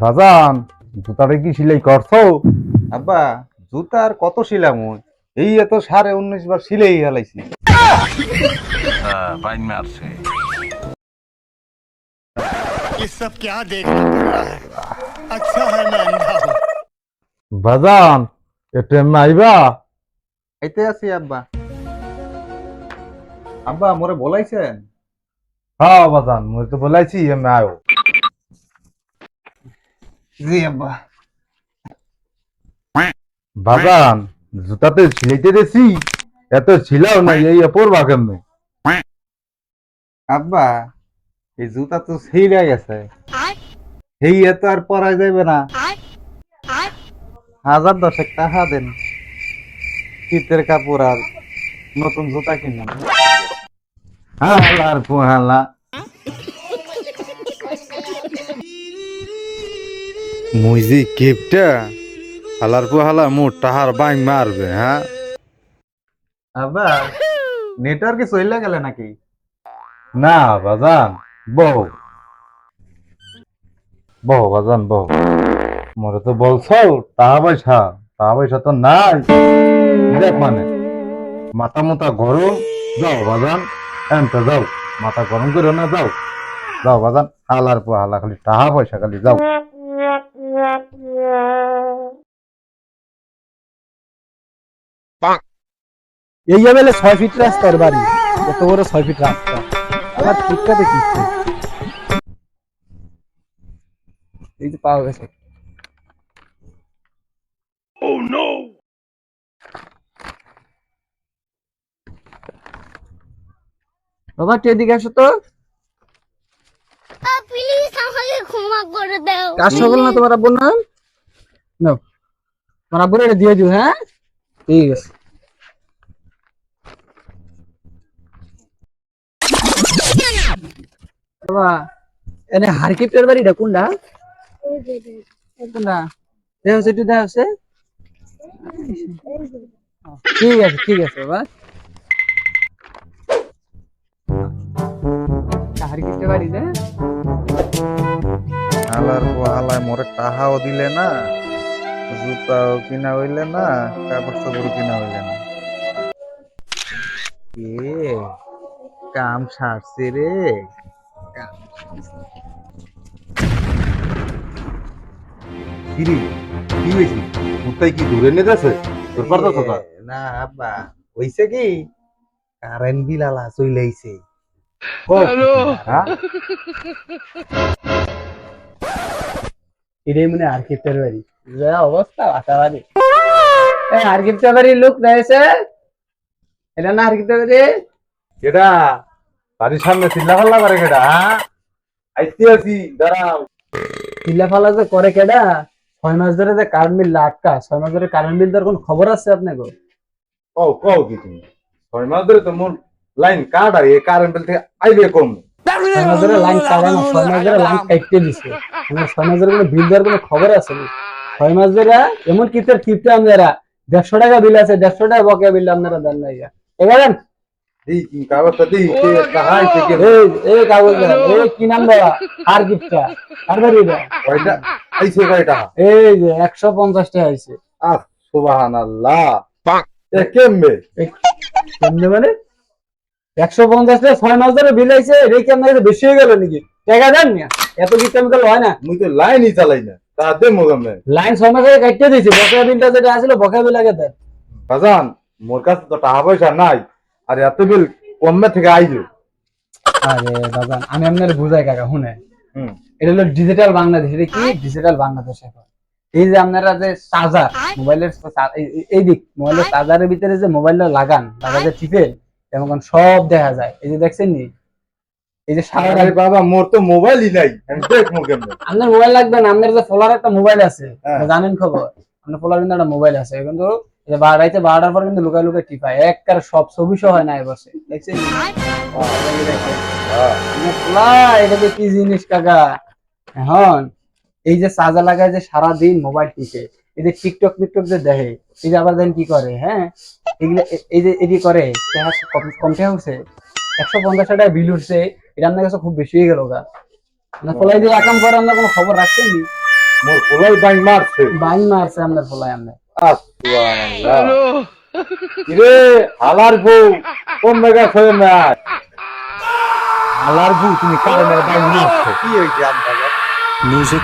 বাজান জুতাটা কি সিলাই করছো আব্বা জুতা আর কত ছিলাম ওই এই এত সাড়ে উনিশ বার সিলেই হেলাইছি বাইন মারছে ये सब क्या देखना पड़ रहा है अच्छा है मैं अंधा हूँ বাজান একটু এমনি আইবা খাইতে আছি আব্বা আব্বা মোরে বলাইছেন হ্যাঁ বাজান মুই তো বলাইছি এমনি আয়ো। জি আব্বা। বাজান জুতাতে সিলাইতে দেছি এত ছিলাও না এই পড়বা কেমনে? আব্বা এই জুতা তো ছিঁড়ে গেছে। এই এত আর পরা যাবে না। হাজার দশেক টাকা দেন। শীতের কাপড় আর নতুন জুতা কিনুন হালার পোহালা মুই যে কেপটা? হালার পোহালা মোর টাহার বাইং মারবে হ্যাঁ? আব্বা নেটওয়ার্কে চলে গেলে নাকি? না বাজান বহ বহ বাজান বহ মরে তো বলছো টাকা পয়সা টাকা পয়সা তো নাই। দেখ মানে মাথা মাথা গরম। যাও বাজান এনতে যাও মাথা গরম করে না যাও। যাও বাজান হালার পো হালা খালি টাকা পয়সা খালি যাও। এই যাবে ছয় ফিট রাস্তার বাড়ি এত বড় ছয় ফিট রাস্তা। আবার ঠিকটা দেখি এই যে পাওয়া গেছে। বাবা একটু এদিকে আসো তো। প্লিজ আমাকে ক্ষমা করে দাও। কাজ সকল না তোমার আব্বুর নাম? নাও। তোমার আব্বুর এটা দিয়ে দিও হ্যাঁ? ঠিক আছে। বাবা এনে হারকিপটার বাড়িটা কোনটা? কোনটা? হচ্ছে ঠিক আছে ঠিক আছে বাবা। বাড়ি পো হালায় মোরে টাহাও দিলে না জুতাও কিনা হইলে না কাপড় চাপড় কিনা হইলে না। এ কাম সারছে রে। কিরি কি হয়েছে? মুতাই কি দূরে নিয়ে যাচ্ছে না আব্বা হইছে কি? কারেন্ট বিল আলা চইলাইছে হ্যাঁ এটাই মনে আর্কিপ্টার বাড়ি যা অবস্থা এই বাড়ির লোক রয়েছে এটা না বাড়ি কেডা বাড়ির সামনে চিল্লা ফাল্লা করে কেডা হ্যাঁ আইতে আছি দাঁড়াও চিল্লা ফালা যে করে কেডা ছয় মাস ধরে যে কারেন্ট বিল আটকা ছয় মাস ধরে কারেন্ট বিল দেওয়ার কোন খবর আছে আপনাকে কও কও কি তুমি ছয় মাস ধরে তো মোর লাইন কাট আর এই কারেন্ট থেকে আইবে কম? ছয় মাস ধরে লাইন ছয় মাস ধরে লাইন কাটতে দিছে। ছয় মাস ধরে কোনো বিল দেওয়ার কোনো খবর আছে না ছয় মাস ধরে এমন কিপটার কিপটা আপনারা দেড়শো টাকা বিল আছে দেড়শো টাকা বকেয়া বিল আপনারা দেন না ইয়া এবার কাগজটা দি কাহাই থেকে এই এই কাগজ এই কি নাম দেওয়া আর গিফটটা আর বাড়ি কয়টা? আইছে কয়টা? এই যে একশো পঞ্চাশ টাকা হয়েছে আহ সুবহানাল্লাহ। এ কেমবে? কেমনে মানে? একশো পঞ্চাশ টাকা ছয় মাস ধরে বিল আইছে এটা কি আপনার বেশি হয়ে গেল নাকি? টাকা দেন না। এত কি কেমিক্যাল হয় না? মুই তো লাইনই চালাই না। তা দে মোগামে লাইন ছয় মাস আগে কাটতে দিয়েছে বকেয়া বিলটা যেটা আসলে বকেয়া বিল আগে দেন। বাজান মোর কাছে তো টাকা পয়সা নাই আর এত বিল কমে থেকে আইবে আরে দাদা আমি আপনার বুঝাই কাকা শুনে। হুম। এটা হলো ডিজিটাল বাংলাদেশ এটা কি ডিজিটাল বাংলাদেশ এখন? এই যে আপনারা যে চার্জার মোবাইলের এই- দিক মোবাইলের চার্জারের ভিতরে যে মোবাইলটা লাগান লাগাতে টিপে তেমন সব দেখা যায়। এই যে দেখছেন নি? এই যে সারা আরে বাবা মোর তো মোবাইলই নাই। আমি আপনার মোবাইল লাগবে না আপনার যে ফোলার একটা মোবাইল আছে হ্যাঁ। জানেন খবর? আপনার ফোলার কিন্তু একটা মোবাইল আছে কিন্তু এই যে বারোটাইতে বারোটার পর কিন্তু লুকায় লুকায় টিপায় একবার সব ছবি সহ হয় না এবছর দেখছেন নি? এই দেখেন। পোলা, এটা যে কি জিনিস কাকা? এখন এই যে সাজা লাগায় যে সারা দিন মোবাইল টিপে এই যে টিকটক টিকটক যে দেখে এই যে আবার দেন কি করে হ্যাঁ? এগুলা এই যে এটি করে কমতে হচ্ছে একশো পঞ্চাশ টাকা বিল উঠছে এটা আপনার কাছে খুব বেশি হয়ে গেল গা। ফলাই দিয়ে আকাম করে আমরা কোনো খবর রাখছেন নি? ফলাই বাইন মারছে। বাইন মারছে আপনার ফলাই আমরা রে হালার বউ কোন মেগা ছয় ম্যাচ হালার বউ তুমি কারে মেরে বাইন মারছো? কি হয়েছে আপনার? মিউজিক